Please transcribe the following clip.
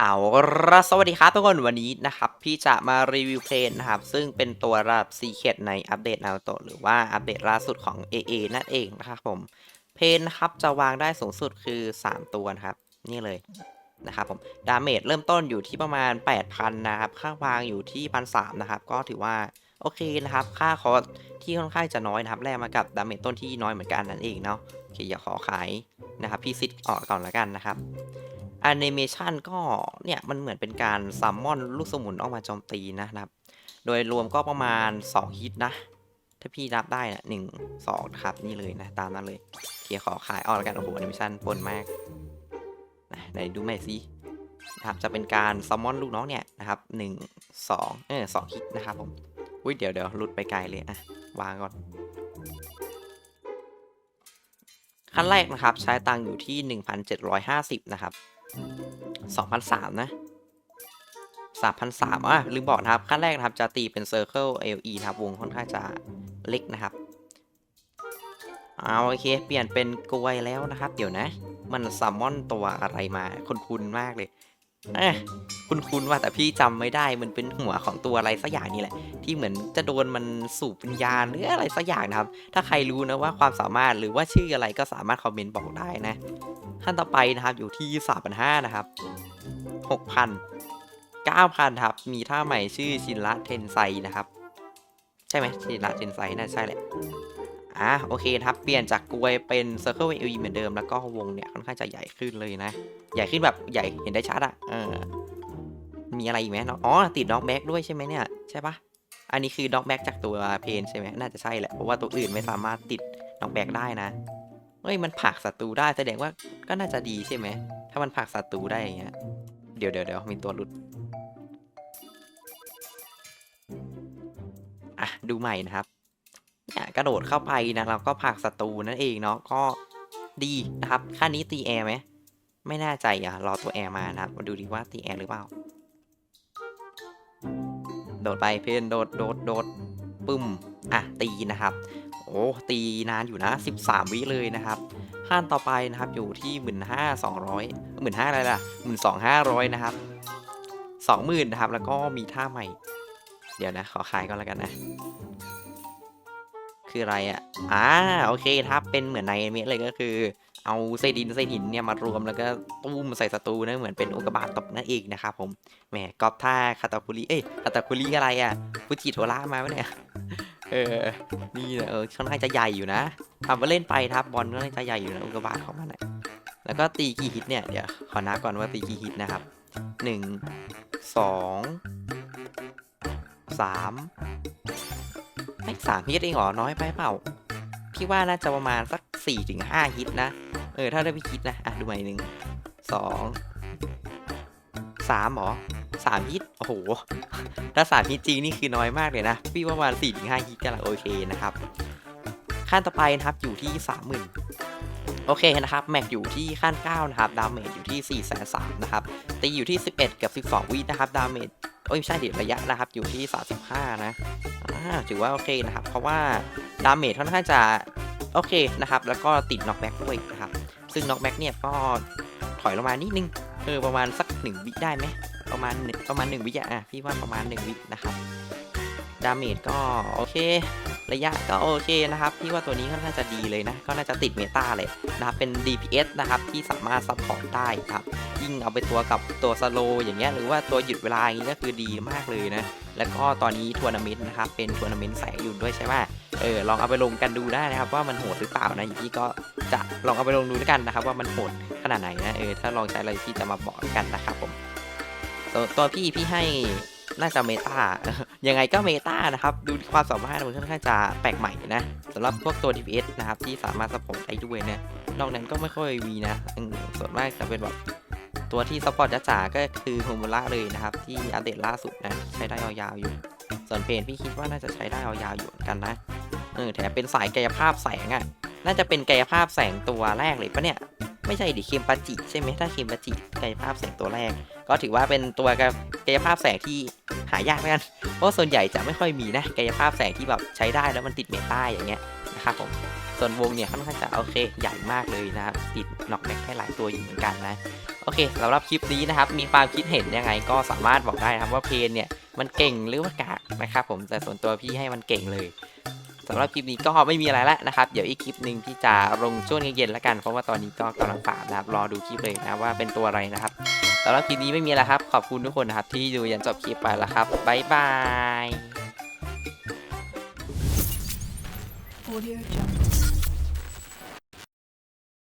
เอาละสวัสดีครับทุกคนวันนี้นะครับพี่จะมารีวิวเพลนนะครับ ซึ่งเป็นตัวระดับซีเค t ในอัปเดตนาโตหรือว่าอัปเดตล่าสุดของ AA นั่นเองนะครับผม เพลนนะครับจะวางได้สูงสุดคือ 3 ตัวนะครับ นี่เลยนะครับผมดาเมจเริ่มต้นอยู่ที่ประมาณ 8,000 นะครับ ค่าวางอยู่ที่1,300นะครับ ก็ถือว่า โอเคนะครับ ค่าคอสที่ค่อนข้างจะน้อยนะครับแลกมากับดาเมจต้นที่น้อยเหมือนกันนั่นเองเนาะโอเคอย่าขอขายนะครับพี่ซิดออกก่อนแล้วกันนะครับ แอนิเมชันก็เนี่ยมันเหมือนเป็นการซัมมอนลูกสมุนออกมาโจมตีนะครับ โดยรวมก็ประมาณ 2 ฮิตนะ ถ้าพี่นับได้นะหนึ่งสองครับนี่เลยนะ ตามนั้นเลยเคียขอขายออกแล้วกัน โอ้โหแอนิเมชันปนมากนะไหนดูใหม่สินะครับจะเป็นการซัมมอนลูกน้องเนี่ยนะครับหนึ่งสองเออสองฮิตนะครับผมอุ้ยเดี๋ยวเดี๋ยวหลุดไปไกลเลยอะวางก่อนขั้นแรกนะครับ ใช้ตังค์อยู่ที่ 1,750 นะครับ 2,003นะ3,003อะลืมบอกนะครับขั้นแรกนะครับจะตีเป็น Circle AOE นะครับวงค่อนข้างจะเล็กนะครับเอาโอเค เปลี่ยนเป็นกลวยแล้วนะครับ เดี๋ยวนะ มันซัมมอนตัวอะไรมา คุ้นๆมากเลย เอ้ยคุ้นๆว่าแต่พี่จำไม่ได้มันเป็นหัวของตัวอะไรสักอย่างนี่แหละ ที่เหมือนจะโดนมันสูบวิญญาณหรืออะไรสักอย่างนะครับ ถ้าใครรู้นะว่าความสามารถหรือว่าชื่ออะไรก็สามารถคอมเมนต์บอกได้นะ ขั้นต่อไปนะครับอยู่ที่สามพันห้านะครับหกพันเก้าพันครับ มีท่าใหม่ชื่อชินละเทนไซนะครับ ใช่ไหมชินละเทนไซน่าใช่แหละ อะโอเคครับ เปลี่ยนจากกลวยเป็น Circle AOE เหมือนเดิมแล้วก็วงเนี่ยค่อนข้างจะใหญ่ขึ้นเลยนะ ใหญ่ขึ้นแบบใหญ่เห็นได้ชัดอะเออมีอะไรอีกไหมเนาะอ๋อติดด็อกแบ็กด้วยใช่ไหมเนี่ย ใช่ปะอันนี้คือด็อกแบ็กจากตัวเพนใช่ไหมน่าจะใช่แหละเพราะว่าตัวอื่นไม่สามารถติดด็อกแบ็กได้นะเฮ้ยมันผลักศัตรูได้แสดงว่าก็น่าจะดีใช่ไหมถ้ามันผลักศัตรูได้อย่างเงี้ยเดี๋ยวเดี๋ยวเดี๋ยวมีตัวหลุดอะดูใหม่นะครับ กระโดดเข้าไปนะเราก็ผักศัตรูนั่นเองเนาะก็ดีนะครับค่านี้ตีแอร์ไหมไม่น่าใจอะรอตัวแอร์มานะครับมาดูดีว่าตีแอร์หรือเปล่า โดดไปเพนโดดโดดโดดปึ้มอะตีนะครับ โอ้ตีนานอยู่นะ 13 วิเลยนะครับขั้นต่อไปนะครับอยู่ที่ 1 5 2 0 0 1 5 0 0อะไรล่ะ 1 2 5 0 0 นะครับ 20,000 นะครับ แล้วก็มีท่าใหม่ เดี๋ยวนะ ขอขายก่อนแล้วกันนะ คืออะไรอะอ่าโอเคครับเป็นเหมือนในเมะเลยก็คือ เอาเศษดินเศษหินเนี่ยมารวมแล้วก็ตุ้มใส่ศัตรูนะเหมือนเป็นอุกกาบาตตกนั่นเองนะครับผม แหมกอบท่าคาตาคุริ เอ้ยคาตาคุริอะไรอะฟูจิโทระมาปะเนี่ย เออ นี่นะเออค่อนข้างจะใหญ่อยู่นะทำมาเล่นไปครับบอลก็น่าจะใหญ่อยู่นะอุกกาบาตของมันนะแล้วก็ตีกี่ฮิตเนี่ย เดี๋ยวขอนับก่อนว่าตีกี่ฮิตนะครับหนึ่งสองสาม ไม่สามฮิตเองเหรอ น้อยไปเปล่า พี่ว่าน่าจะประมาณสักสี่ถึงห้าฮิตนะ เออ ถ้าได้พี่คิดนะ อะ ดูใหม่หนึ่งสองสามหรอสามฮิตโอ้โห ถ้าสามฮิตจริงนี่คือน้อยมากเลยนะ พี่ว่าประมาณสี่ถึงห้าฮิตกำลังโอเคนะครับ ขั้นต่อไปนะครับอยู่ที่สามหมื่นโอเคนะครับ แม็กอยู่ที่ขั้น 9 นะครับ ดาเมจอยู่ที่4ี่แสนสามนะครับ ตีอยู่ที่ 11 กับ 12 วินะครับ ดาเมจ โอ้ยไม่ใช่เดี๋ยระยะนะครับอยู่ที่ 35 นะอ่าถือว่าโอเคนะครับ เพราะว่าดาเมจค่อนข้างจะโอเคนะครับ แล้วก็ติดน็อกแบ็กด้วยนะครับ ซึ่งน็อกแบ็กเนี่ยก็ถอยลงมานิดนึงเออประมาณสัก 1 วิได้ไหมประมาณประมาณ 1 วิอะอะพี่ว่าประมาณ 1 วินะครับ ดาเมจก็โอเค ระยะก็โอเคนะครับพี่ว่าตัวนี้ค่อนข้างจะดีเลยนะ ก็น่าจะติดเมตาเลยนะครับ เป็น DPS นะครับที่สามารถซัพพอร์ตได้ครับ ยิ่งเอาไปตัวกับตัวสโลอย่างเงี้ยหรือว่าตัวหยุดเวลาอย่างงี้ก็คือดีมากเลยนะ แล้วก็ตอนนี้ทัวร์นาเมนต์นะครับเป็นทัวร์นาเมนต์แสงอยู่ด้วยใช่ไหมเออลองเอาไปลงกันดูได้นะครับว่ามันโหดหรือเปล่านะอย่างที่ก็จะลองเอาไปลงดูด้วยกันนะครับ ว่ามันโหดขนาดไหนนะเออถ้าลองใช้อะไรพี่จะมาบอกกันนะครับผมตัวพี่พี่ให้ น่าจะเมตา ยังไงก็เมตานะครับ ดูความสามารถมันค่อนข้างจะแปลกใหม่นะสำหรับพวกตัว DPS นะครับ ที่สามารถสปอร์ตได้ด้วยนะ นอกนั้นก็ไม่ค่อยมีนะ ส่วนมากจะเป็นแบบตัวที่สปอร์ตจ๋าก็คือโฮมูระเลยนะครับ ที่อัปเดตล่าสุดนะ ใช้ได้ยาวๆอยู่ ส่วนเพนพี่คิดว่าน่าจะใช้ได้ยาวๆอยู่กันนะเออแถมเป็นสายกายภาพแสงอะ่ะ น่าจะเป็นกายภาพแสงตัวแรกเลยปะเนี่ยไม่ใช่ดิเคมปาจิใช่ไหมถ้าเคมปาจิกายภาพแสงตัวแรก ก็ถือว่าเป็นตัวกับายภาพแสงที่หายากเหมือนกันเพราะส่วนใหญ่จะไม่ค่อยมีนะกายภาพแสงที่แบบใช้ได้แล้วมันติดเมตาอย่างเงี้ยนะครับผมส่วนวงเนี่ยค่อนข้างจะโอเคใหญ่มากเลยนะครับติดน็อกแบ็กให้หลายตัวอยู่เหมือนกันนะโอเคสำหรับคลิปนี้นะครับ มีความคิดเห็นยังไงก็สามารถบอกได้นะครับว่าเพนเนี่ยมันเก่งหรือว่ากากนะครับผมแต่ส่วนตัวพี่ให้มันเก่งเลยสำหรับคลิปนี้ก็ไม่มีอะไรแล้วนะครับ เดี๋ยวอีกคลิปหนึ่งที่จะลงช่วงเย็นๆแล้วกัน เพราะว่าตอนนี้ก็กำลังฝาดนะครับ รอดูคลิปเลยนะว่าเป็นตัวอะไรนะครับ สำหรับคลิปนี้ไม่มีแล้วครับ ขอบคุณทุกคนนะครับ ที่ดูยันจบคลิปไปแล้วครับบ๊ายบาย Audio Jungle.